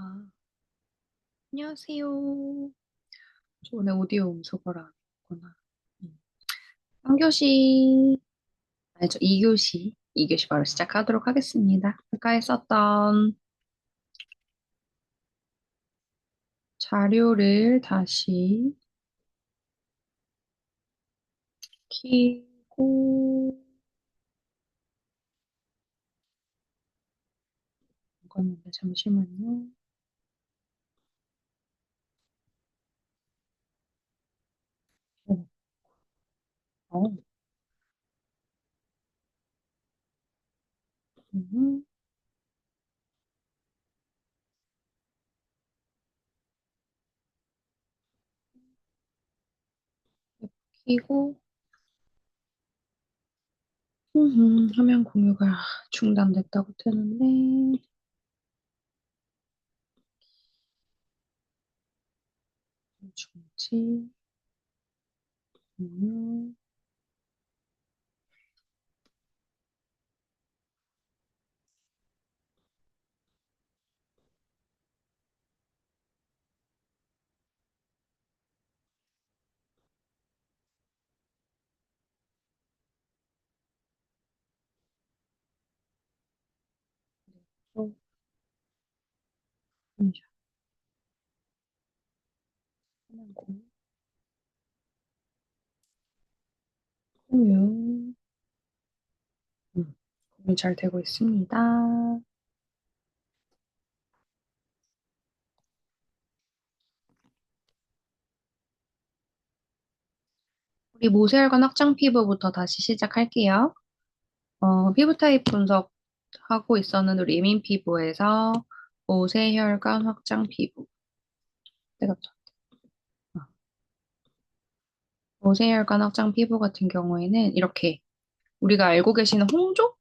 아, 안녕하세요. 저 오늘 오디오 음소거를 안 했구나. 음. 3교시, 아니죠, 2교시, 2교시 바로 시작하도록 하겠습니다. 아까 썼던 자료를 다시 키고, 이거는데 잠시만요. 어, 어, 음, 키고, 음, 화면 공유가 중단됐다고 뜨는데, 중지, 공유, 또, 잠시만요. 화면 공유, 공유. 음, 공유 잘 되고 있습니다. 우리 모세혈관 확장 피부부터 다시 시작할게요. 어, 피부 타입 분석 하고 있었는 우리 예민 피부에서 모세혈관 확장 피부. 뜨겁죠? 어. 모세혈관 확장 피부 같은 경우에는 이렇게 우리가 알고 계시는 홍조?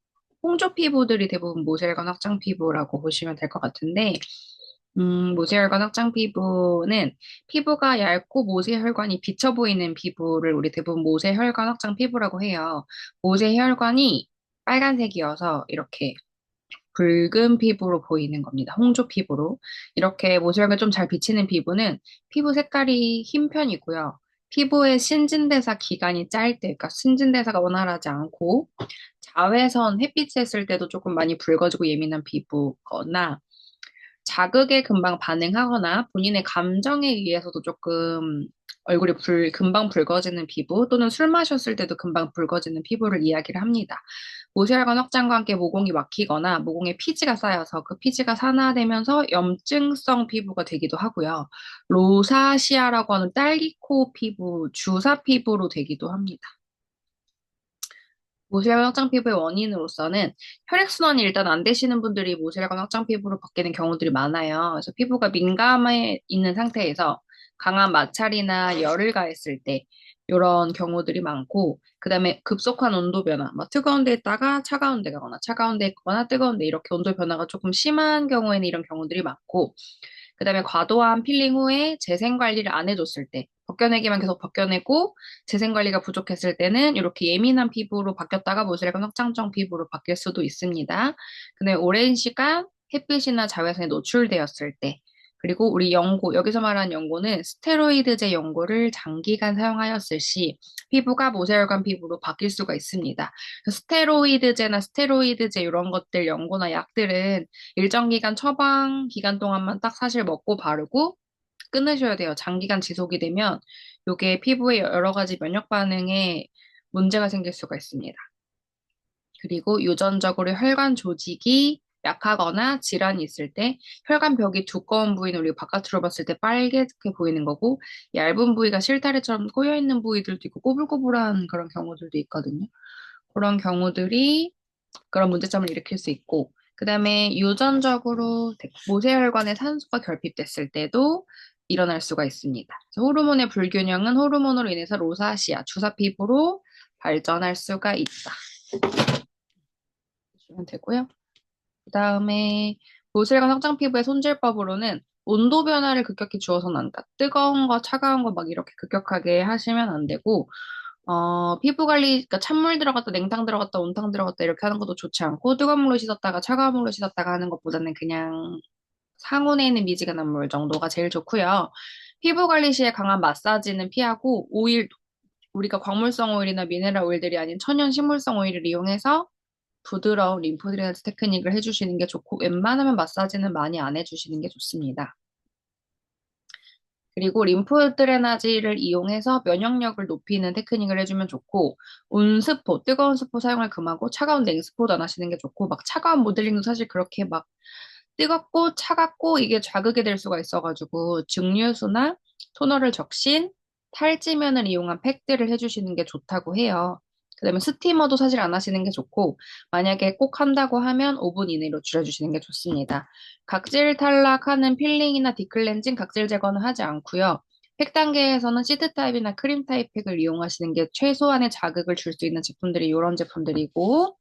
홍조 피부들이 대부분 모세혈관 확장 피부라고 보시면 될 것 같은데, 음, 모세혈관 확장 피부는 피부가 얇고 모세혈관이 비쳐 보이는 피부를 우리 대부분 모세혈관 확장 피부라고 해요. 모세혈관이 빨간색이어서 이렇게 붉은 피부로 보이는 겁니다. 홍조 피부로. 이렇게 모세혈관 좀잘 비치는 피부는 피부 색깔이 흰 편이고요. 피부의 신진대사 기간이 때, 그러니까 신진대사가 원활하지 않고 자외선 햇빛에 있을 때도 조금 많이 붉어지고 예민한 피부거나 자극에 금방 반응하거나 본인의 감정에 의해서도 조금 얼굴이 불, 금방 붉어지는 피부 또는 술 마셨을 때도 금방 붉어지는 피부를 이야기를 합니다. 모세혈관 확장과 함께 모공이 막히거나 모공에 피지가 쌓여서 그 피지가 산화되면서 염증성 피부가 되기도 하고요. 로사시아라고 하는 딸기코 피부, 주사 피부로 되기도 합니다. 모세혈관 확장 피부의 원인으로서는 혈액순환이 일단 안 되시는 분들이 모세혈관 확장 피부로 바뀌는 경우들이 많아요. 그래서 피부가 민감해 있는 상태에서 강한 마찰이나 열을 가했을 때 이런 경우들이 많고 그다음에 급속한 온도 변화, 뭐 뜨거운 데 있다가 차가운 데 가거나 차가운 데 있거나 뜨거운 데 이렇게 온도 변화가 조금 심한 경우에는 이런 경우들이 많고 그다음에 과도한 필링 후에 재생 관리를 안 해줬을 때 벗겨내기만 계속 벗겨내고 재생 관리가 부족했을 때는 이렇게 예민한 피부로 바뀌었다가 모세혈관 확장성 피부로 바뀔 수도 있습니다. 근데 오랜 시간 햇빛이나 자외선에 노출되었을 때 그리고 우리 연고, 여기서 말하는 연고는 스테로이드제 연고를 장기간 사용하였을 시 피부가 모세혈관 피부로 바뀔 수가 있습니다. 스테로이드제나 스테로이드제 이런 것들 연고나 약들은 일정 기간 처방 기간 동안만 딱 사실 먹고 바르고 끊으셔야 돼요. 장기간 지속이 되면 이게 피부에 여러 가지 면역 반응에 문제가 생길 수가 있습니다. 그리고 유전적으로 혈관 조직이 약하거나 질환이 있을 때 혈관 벽이 두꺼운 부위는 우리가 바깥으로 봤을 때 빨갛게 보이는 거고 얇은 부위가 실타래처럼 꼬여 있는 부위들도 있고 꼬불꼬불한 그런 경우들도 있거든요. 그런 경우들이 그런 문제점을 일으킬 수 있고 그다음에 유전적으로 모세혈관에 산소가 결핍됐을 때도 일어날 수가 있습니다. 호르몬의 불균형은 호르몬으로 인해서 로사시아, 주사 피부로 발전할 수가 있다. 보시면 되고요. 그 다음에 모세혈관 확장 피부의 손질법으로는 온도 변화를 급격히 주어서는 안. 뜨거운 거, 차가운 거 막 이렇게 급격하게 하시면 안 되고, 어, 피부 관리, 그러니까 찬물 들어갔다, 냉탕 들어갔다, 온탕 들어갔다 이렇게 하는 것도 좋지 않고, 뜨거운 물로 씻었다가 차가운 물로 씻었다가 하는 것보다는 그냥 상온에 있는 미지근한 물 정도가 제일 좋고요. 피부 관리 시에 강한 마사지는 피하고 오일, 우리가 광물성 오일이나 미네랄 오일들이 아닌 천연 식물성 오일을 이용해서 부드러운 림프 드레나지 테크닉을 해주시는 게 좋고 웬만하면 마사지는 많이 안 해주시는 게 좋습니다. 그리고 림프 드레나지를 이용해서 면역력을 높이는 테크닉을 해주면 좋고 온스포, 뜨거운 스포 사용을 금하고 차가운 냉스포도 안 하시는 게 좋고 막 차가운 모델링도 사실 그렇게 막 뜨겁고 차갑고 이게 자극이 될 수가 있어가지고 증류수나 토너를 적신 탈지면을 이용한 팩들을 해주시는 게 좋다고 해요. 그다음에 스티머도 사실 안 하시는 게 좋고 만약에 꼭 한다고 하면 5분 이내로 줄여주시는 게 좋습니다. 각질 탈락하는 필링이나 디클렌징 각질 제거는 하지 않고요. 팩 단계에서는 시드 타입이나 크림 타입 팩을 이용하시는 게 최소한의 자극을 줄 수 있는 제품들이 이런 제품들이고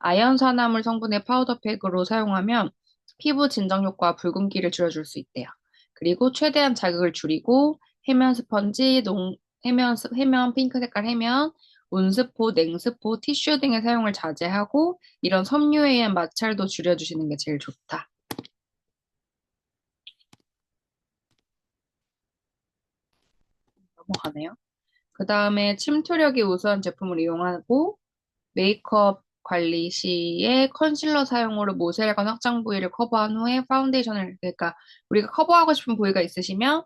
아연산화물 성분의 파우더 팩으로 사용하면 피부 진정 효과와 붉은기를 줄여줄 수 있대요. 그리고 최대한 자극을 줄이고 해면 스펀지, 농, 해면, 스- 해면 핑크 색깔 해면, 온스포, 냉스포, 티슈 등의 사용을 자제하고 이런 섬유에 의한 마찰도 줄여주시는 게 제일 좋다. 넘어가네요. 그 다음에 침투력이 우수한 제품을 이용하고 메이크업 관리 시에 컨실러 사용으로 모세혈관 확장 부위를 커버한 후에 파운데이션을 그러니까 우리가 커버하고 싶은 부위가 있으시면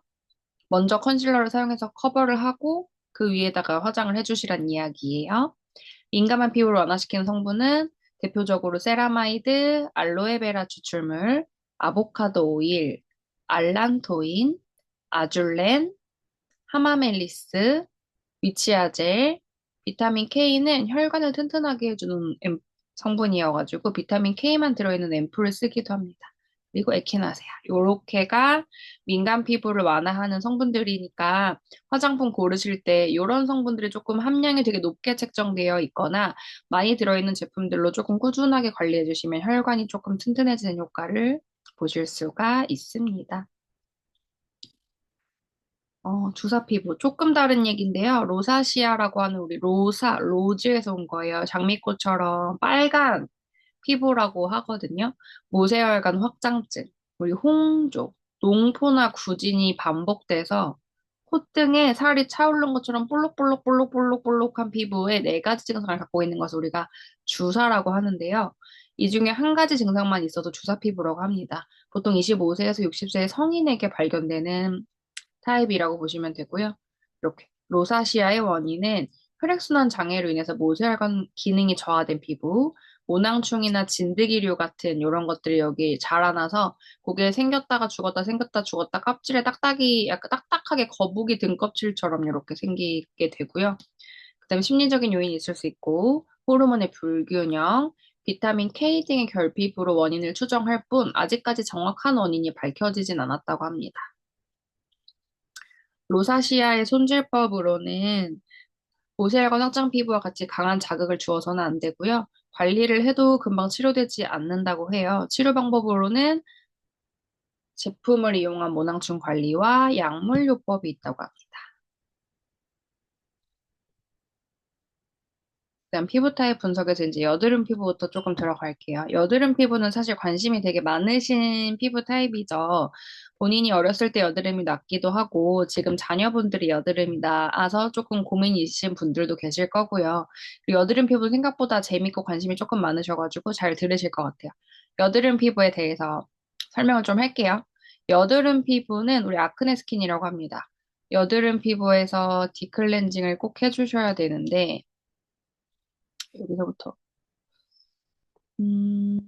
먼저 컨실러를 사용해서 커버를 하고 그 위에다가 화장을 해주시란 이야기예요. 민감한 피부를 완화시키는 성분은 대표적으로 세라마이드, 알로에베라 추출물, 아보카도 오일, 알란토인, 아줄렌, 하마멜리스, 위치아젤, 비타민 K는 혈관을 튼튼하게 해주는 앰- 성분이어가지고 비타민 K만 들어있는 앰플을 쓰기도 합니다. 그리고 에키나세아. 요렇게가 민감 피부를 완화하는 성분들이니까 화장품 고르실 때 이런 성분들이 조금 함량이 되게 높게 책정되어 있거나 많이 들어있는 제품들로 조금 꾸준하게 관리해 주시면 혈관이 조금 튼튼해지는 효과를 보실 수가 있습니다. 어, 주사 피부. 조금 다른 얘기인데요. 로사시아라고 하는 우리 로사, 로즈에서 온 거예요. 장미꽃처럼 빨간 피부라고 하거든요. 모세혈관 확장증, 우리 홍조, 농포나 구진이 반복돼서 콧등에 살이 차오른 것처럼 볼록볼록볼록볼록볼록한 피부에 네 가지 증상을 갖고 있는 것을 우리가 주사라고 하는데요. 이 중에 한 가지 증상만 있어도 주사 피부라고 합니다. 보통 25세에서 60세의 성인에게 발견되는 타입이라고 보시면 되고요. 이렇게 로사시아의 원인은 혈액순환 장애로 인해서 모세혈관 기능이 저하된 피부, 모낭충이나 진드기류 같은 이런 것들이 여기 자라나서 거기에 생겼다가 죽었다 생겼다 죽었다 껍질에 딱딱이 약간 딱딱하게 거북이 등 껍질처럼 이렇게 생기게 되고요. 그다음에 심리적인 요인이 있을 수 있고 호르몬의 불균형, 비타민 K 등의 결핍으로 원인을 추정할 뿐 아직까지 정확한 원인이 밝혀지진 않았다고 합니다. 로사시아의 손질법으로는 모세혈관 확장 피부와 같이 강한 자극을 주어서는 안 되고요. 관리를 해도 금방 치료되지 않는다고 해요. 치료 방법으로는 제품을 이용한 모낭충 관리와 약물 요법이 있다고 합니다. 그다음 피부 타입 분석에서 이제 여드름 피부부터 조금 들어갈게요. 여드름 피부는 사실 관심이 되게 많으신 피부 타입이죠. 본인이 어렸을 때 여드름이 났기도 하고 지금 자녀분들이 여드름이 나서 조금 고민이 있으신 분들도 계실 거고요. 여드름 피부 생각보다 재밌고 관심이 조금 많으셔가지고 잘 들으실 것 같아요. 여드름 피부에 대해서 설명을 좀 할게요. 여드름 피부는 우리 아크네 스킨이라고 합니다. 여드름 피부에서 디클렌징을 꼭 해주셔야 되는데 여기서부터 음,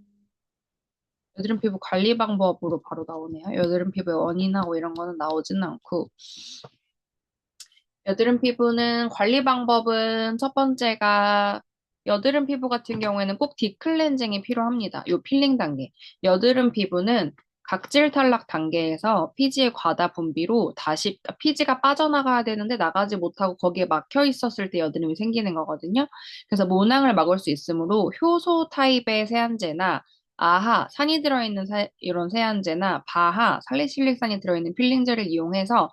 여드름 피부 관리 방법으로 바로 나오네요. 여드름 피부의 원인하고 이런 거는 나오지는 않고 여드름 피부는 관리 방법은 첫 번째가 여드름 피부 같은 경우에는 꼭 딥클렌징이 필요합니다. 요 필링 단계. 여드름 피부는 각질 탈락 단계에서 피지의 과다 분비로 다시 그러니까 피지가 빠져나가야 되는데 나가지 못하고 거기에 막혀 있었을 때 여드름이 생기는 거거든요. 그래서 모낭을 막을 수 있으므로 효소 타입의 세안제나 아하, 산이 들어있는 사- 이런 세안제나 바하, 살리실릭산이 들어있는 필링제를 이용해서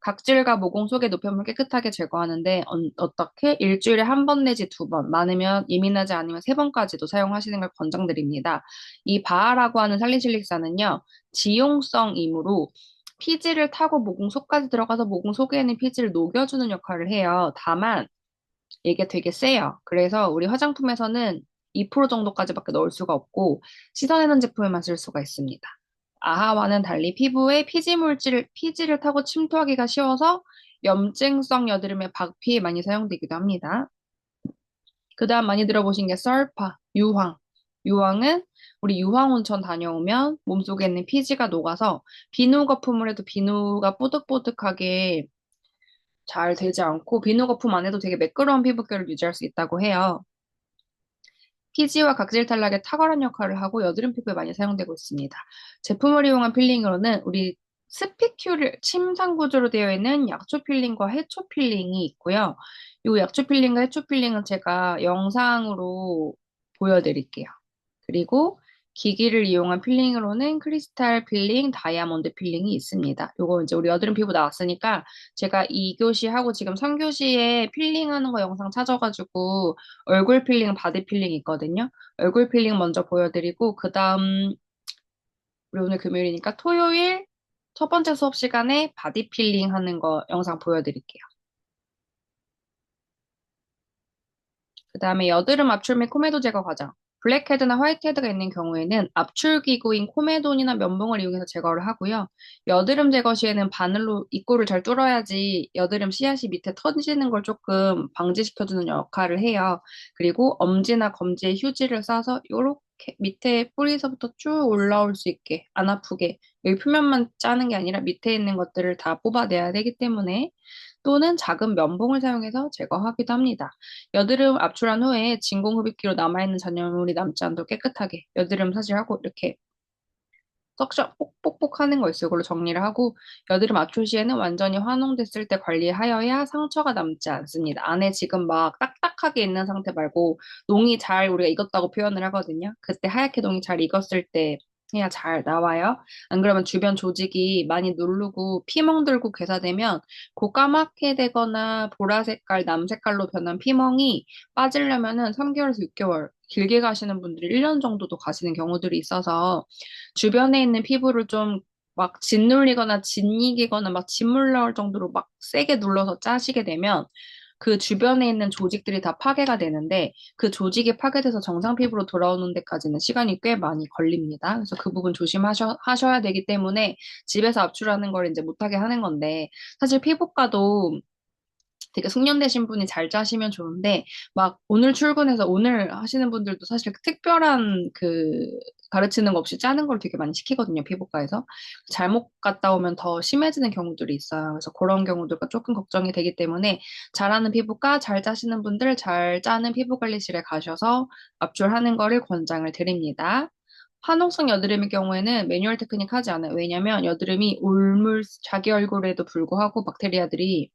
각질과 모공 속의 노폐물을 깨끗하게 제거하는데 어, 떻게 일주일에 한 번 내지 두 번, 많으면 예민하지 않으면 세 번까지도 사용하시는 걸 권장드립니다. 이 바하라고 하는 살리실릭산은요, 지용성이므로 피지를 타고 모공 속까지 들어가서 모공 속에 있는 피지를 녹여주는 역할을 해요. 다만 이게 되게 세요. 그래서 우리 화장품에서는 2% 정도까지밖에 넣을 수가 없고 씻어내는 제품에만 쓸 수가 있습니다. 아하와는 달리 피부에 피지 물질을 피지를 타고 침투하기가 쉬워서 염증성 여드름의 박피에 많이 사용되기도 합니다. 그 다음 많이 들어보신 게 썰파, 유황. 유황은 우리 유황 온천 다녀오면 몸속에 있는 피지가 녹아서 비누 거품을 해도 비누가 뽀득뽀득하게 잘 되지 않고 비누 거품 안 해도 되게 매끄러운 피부결을 유지할 수 있다고 해요. 피지와 각질 탈락에 탁월한 역할을 하고 여드름 피부에 많이 사용되고 있습니다. 제품을 이용한 필링으로는 우리 스피큐를 침상 구조로 되어 있는 약초 필링과 해초 필링이 있고요. 이 약초 필링과 해초 필링은 제가 영상으로 보여드릴게요. 그리고 기기를 이용한 필링으로는 크리스탈 필링, 다이아몬드 필링이 있습니다. 요거 이제 우리 여드름 피부 나왔으니까 제가 2교시 하고 지금 3교시에 필링하는 거 영상 찾아가지고 얼굴 필링, 바디 필링 있거든요. 얼굴 필링 먼저 보여드리고 그 다음 우리 오늘 금요일이니까 토요일 첫 번째 수업 시간에 바디 필링 하는 거 영상 보여드릴게요. 그 다음에 여드름 압출 및 코메도 제거 과정. 블랙헤드나 화이트헤드가 있는 경우에는 압출기구인 코메돈이나 면봉을 이용해서 제거를 하고요. 여드름 제거 시에는 바늘로 입구를 잘 뚫어야지 여드름 씨앗이 밑에 터지는 걸 조금 방지시켜주는 역할을 해요. 그리고 엄지나 검지에 휴지를 싸서 이렇게 밑에 뿌리에서부터 쭉 올라올 수 있게 안 아프게 여기 표면만 짜는 게 아니라 밑에 있는 것들을 다 뽑아내야 되기 때문에 또는 작은 면봉을 사용해서 제거하기도 합니다. 여드름 압출한 후에 진공 흡입기로 남아있는 잔여물이 남지 않도록 깨끗하게 여드름 사질하고 이렇게 석션 뽁뽁뽁 하는 거 있어요. 이걸로 정리를 하고 여드름 압출 시에는 완전히 환원됐을 때 관리하여야 상처가 남지 않습니다. 안에 지금 막 딱딱하게 있는 상태 말고 농이 잘 우리가 익었다고 표현을 하거든요. 그때 하얗게 농이 잘 익었을 때 해야 잘 나와요. 안 그러면 주변 조직이 많이 누르고 피멍 들고 괴사되면 그 까맣게 되거나 보라 색깔, 남 색깔로 변한 피멍이 빠지려면은 3개월에서 6개월, 길게 가시는 분들이 1년 정도도 가시는 경우들이 있어서 주변에 있는 피부를 좀 막 짓눌리거나 짓이기거나 막 짓물 나올 정도로 막 세게 눌러서 짜시게 되면 그 주변에 있는 조직들이 다 파괴가 되는데 그 조직이 파괴돼서 정상 피부로 돌아오는 데까지는 시간이 꽤 많이 걸립니다. 그래서 그 부분 조심하셔, 하셔야 되기 때문에 집에서 압출하는 걸 이제 못하게 하는 건데 사실 피부과도 되게 숙련되신 분이 잘 짜시면 좋은데 막 오늘 출근해서 오늘 하시는 분들도 사실 특별한 그 가르치는 거 없이 짜는 걸 되게 많이 시키거든요, 피부과에서. 잘못 갔다 오면 더 심해지는 경우들이 있어요. 그래서 그런 경우들과 조금 걱정이 되기 때문에 잘하는 피부과, 잘 짜시는 분들, 잘 짜는 피부관리실에 가셔서 압출하는 거를 권장을 드립니다. 화농성 여드름의 경우에는 매뉴얼 테크닉 하지 않아요. 왜냐면 여드름이 올물, 자기 얼굴에도 불구하고 박테리아들이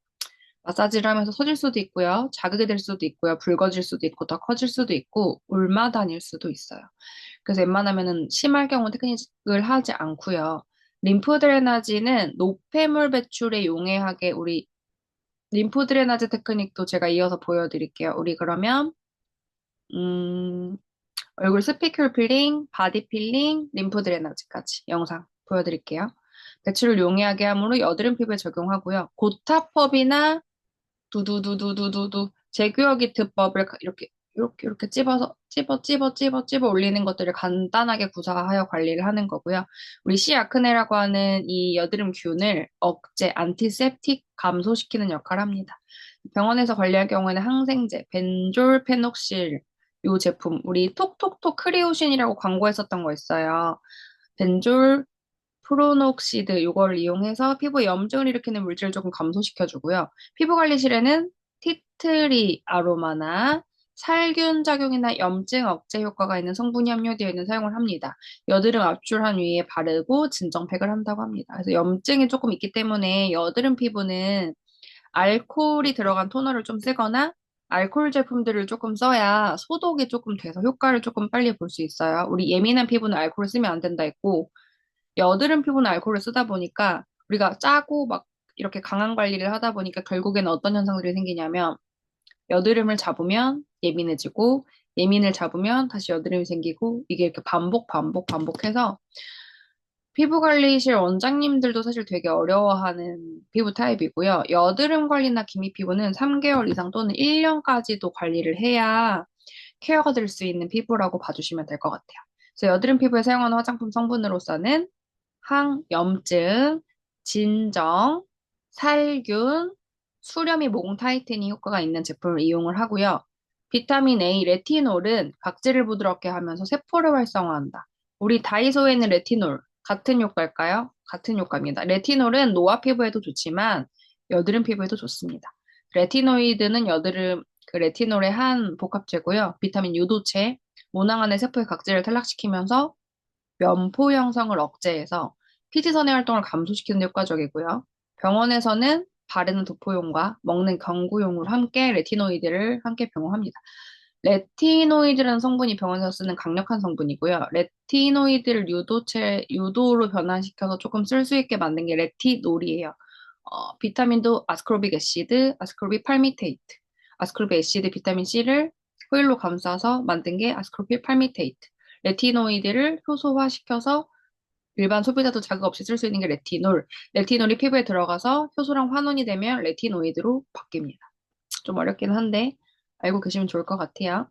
마사지를 하면서 서질 수도 있고요. 자극이 될 수도 있고요. 붉어질 수도 있고 더 커질 수도 있고 울마 다닐 수도 있어요. 그래서 웬만하면은 심할 경우 테크닉을 하지 않고요. 림프 드레나지는 노폐물 배출에 용이하게 우리 림프 드레나지 테크닉도 제가 이어서 보여드릴게요. 우리 그러면 음, 얼굴 스피큘 필링, 바디 필링, 림프 드레나지까지 영상 보여드릴게요. 배출을 용이하게 함으로 여드름 피부에 적용하고요. 고타법이나 두두두두두두두 제규어기 트법을 이렇게 이렇게 이렇게 찝어서 찝어 찝어 찝어 찝어 올리는 것들을 간단하게 구사하여 관리를 하는 거고요. 우리 C 아크네라고 하는 이 여드름 균을 억제 안티셉틱 감소시키는 역할을 합니다. 병원에서 관리할 경우에는 항생제 벤졸페녹실 요 제품 우리 톡톡톡 크리오신이라고 광고했었던 거 있어요. 벤졸 프로녹시드 요거를 이용해서 피부에 염증을 일으키는 물질을 조금 감소시켜 주고요. 피부 관리실에는 티트리 아로마나 살균 작용이나 염증 억제 효과가 있는 성분이 함유되어 있는 사용을 합니다. 여드름 압출한 위에 바르고 진정팩을 한다고 합니다. 그래서 염증이 조금 있기 때문에 여드름 피부는 알코올이 들어간 토너를 좀 쓰거나 알코올 제품들을 조금 써야 소독이 조금 돼서 효과를 조금 빨리 볼 수 있어요. 우리 예민한 피부는 알코올을 쓰면 안 된다 했고, 여드름 피부는 알코올을 쓰다 보니까 우리가 짜고 막 이렇게 강한 관리를 하다 보니까 결국에는 어떤 현상들이 생기냐면 여드름을 잡으면 예민해지고 예민을 잡으면 다시 여드름이 생기고 이게 이렇게 반복 반복 반복해서 피부 관리실 원장님들도 사실 되게 어려워하는 피부 타입이고요. 여드름 관리나 기미 피부는 3개월 이상 또는 1년까지도 관리를 해야 케어가 될 수 있는 피부라고 봐주시면 될 것 같아요. 그래서 여드름 피부에 사용하는 화장품 성분으로서는 항염증, 진정, 살균, 수렴이 모공 타이트닝 효과가 있는 제품을 이용을 하고요. 비타민 A, 레티놀은 각질을 부드럽게 하면서 세포를 활성화한다. 우리 다이소에 있는 레티놀 같은 효과일까요? 같은 효과입니다. 레티놀은 노화 피부에도 좋지만 여드름 피부에도 좋습니다. 레티노이드는 여드름 그 레티놀의 한 복합체고요. 비타민 유도체, 모낭 안의 세포의 각질을 탈락시키면서 면포 형성을 억제해서 피지선의 활동을 감소시키는 데 효과적이고요. 병원에서는 바르는 도포용과 먹는 경구용으로 함께 레티노이드를 함께 병용합니다. 레티노이드라는 성분이 병원에서 쓰는 강력한 성분이고요. 레티노이드를 유도체, 유도로 변환시켜서 조금 쓸 수 있게 만든 게 레티놀이에요. 어, 비타민도 아스코르빅 애시드, 아스코르빅 팔미테이트, 아스코르빅 애시드 비타민 C를 호일로 감싸서 만든 게 아스코르빅 팔미테이트. 레티노이드를 효소화시켜서 일반 소비자도 자극 없이 쓸 수 있는 게 레티놀. 레티놀이 피부에 들어가서 효소랑 환원이 되면 레티노이드로 바뀝니다. 좀 어렵긴 한데 알고 계시면 좋을 것 같아요.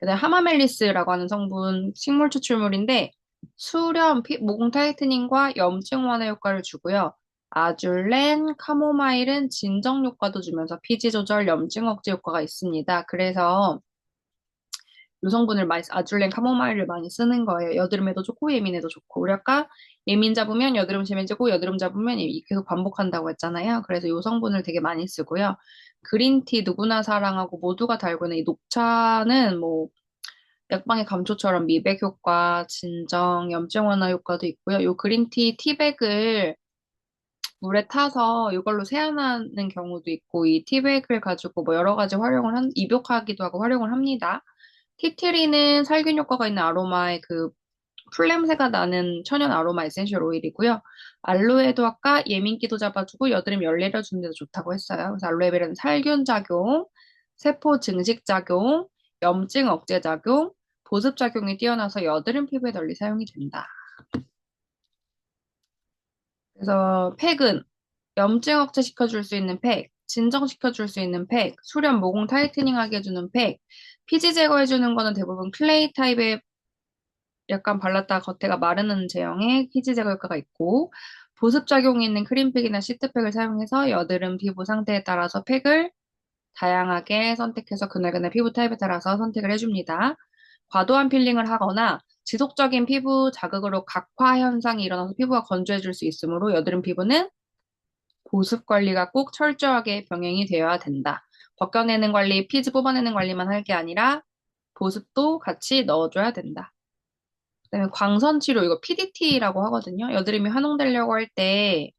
그다음 하마멜리스라고 하는 성분 식물 추출물인데 수렴, 피, 모공 타이트닝과 염증 완화 효과를 주고요. 아줄렌, 카모마일은 진정 효과도 주면서 피지 조절, 염증 억제 효과가 있습니다. 그래서 요 성분을 많이, 아줄렌, 카모마일을 많이 쓰는 거예요. 여드름에도 좋고 예민에도 좋고. 우리 아까 예민 잡으면 여드름 심해지고 여드름 잡으면 계속 반복한다고 했잖아요. 그래서 요 성분을 되게 많이 쓰고요. 그린티 누구나 사랑하고 모두가 달고 있는 이 녹차는 뭐 약방의 감초처럼 미백 효과, 진정, 염증 완화 효과도 있고요. 요 그린티 티백을 물에 타서 이걸로 세안하는 경우도 있고 이 티백을 가지고 뭐 여러 가지 활용을 한 입욕하기도 하고 활용을 합니다. 티트리는 살균 효과가 있는 아로마의 그 풀냄새가 나는 천연 아로마 에센셜 오일이고요. 알로에도 아까 예민기도 잡아주고 여드름 열 내려주는 데도 좋다고 했어요. 그래서 알로에베라는 살균 작용, 세포 증식 작용, 염증 억제 작용, 보습 작용이 뛰어나서 여드름 피부에 널리 사용이 된다. 그래서 팩은 염증 억제 시켜줄 수 있는 팩, 진정시켜줄 수 있는 팩, 수렴 모공 타이트닝하게 해주는 팩, 피지 제거해주는 거는 대부분 클레이 타입의 약간 발랐다 겉에가 마르는 제형의 피지 제거 효과가 있고 보습 작용이 있는 크림팩이나 시트팩을 사용해서 여드름 피부 상태에 따라서 팩을 다양하게 선택해서 그날그날 피부 타입에 따라서 선택을 해줍니다. 과도한 필링을 하거나 지속적인 피부 자극으로 각화 현상이 일어나서 피부가 건조해질 수 있으므로 여드름 피부는 보습 관리가 꼭 철저하게 병행이 되어야 된다. 벗겨내는 관리, 피지 뽑아내는 관리만 할 게 아니라 보습도 같이 넣어줘야 된다. 그다음에 광선 치료 이거 PDT라고 하거든요. 여드름이 환원되려고 할 때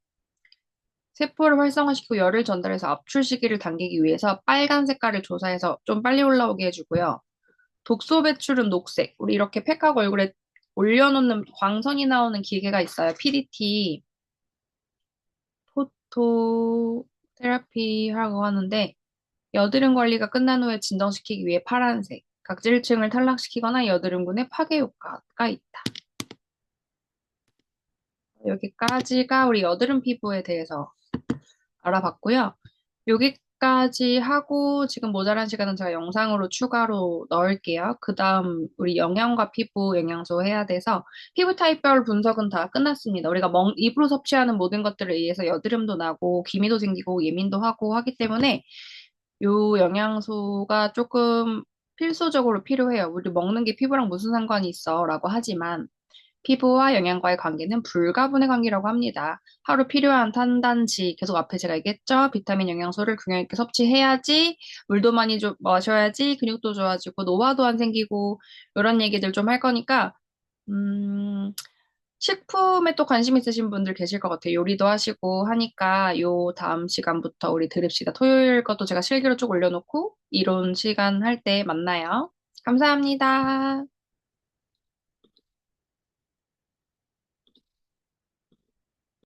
세포를 활성화시키고 열을 전달해서 압출 시기를 당기기 위해서 빨간 색깔을 조사해서 좀 빨리 올라오게 해주고요. 독소 배출은 녹색. 우리 이렇게 팩하고 얼굴에 올려놓는 광선이 나오는 기계가 있어요. PDT. 포토 테라피라고 하는데 여드름 관리가 끝난 후에 진정시키기 위해 파란색. 각질층을 탈락시키거나 여드름군의 파괴 효과가 있다. 여기까지가 우리 여드름 피부에 대해서 알아봤고요. 여기 까지 하고 지금 모자란 시간은 제가 영상으로 추가로 넣을게요. 그 다음 우리 영양과 피부 영양소 해야 돼서 피부 타입별 분석은 다 끝났습니다. 우리가 먹, 입으로 섭취하는 모든 것들에 의해서 여드름도 나고 기미도 생기고 예민도 하고 하기 때문에 요 영양소가 조금 필수적으로 필요해요. 우리 먹는 게 피부랑 무슨 상관이 있어? 라고 하지만 피부와 영양과의 관계는 불가분의 관계라고 합니다. 하루 필요한 탄단지, 계속 앞에 제가 얘기했죠? 비타민 영양소를 균형 있게 섭취해야지, 물도 많이 좀 마셔야지, 근육도 좋아지고, 노화도 안 생기고, 이런 얘기들 좀 할 거니까, 음, 식품에 또 관심 있으신 분들 계실 것 같아요. 요리도 하시고 하니까 요 다음 시간부터 우리 들읍시다. 토요일 것도 제가 실기로 쭉 올려놓고 이론 시간 할 때 만나요. 감사합니다.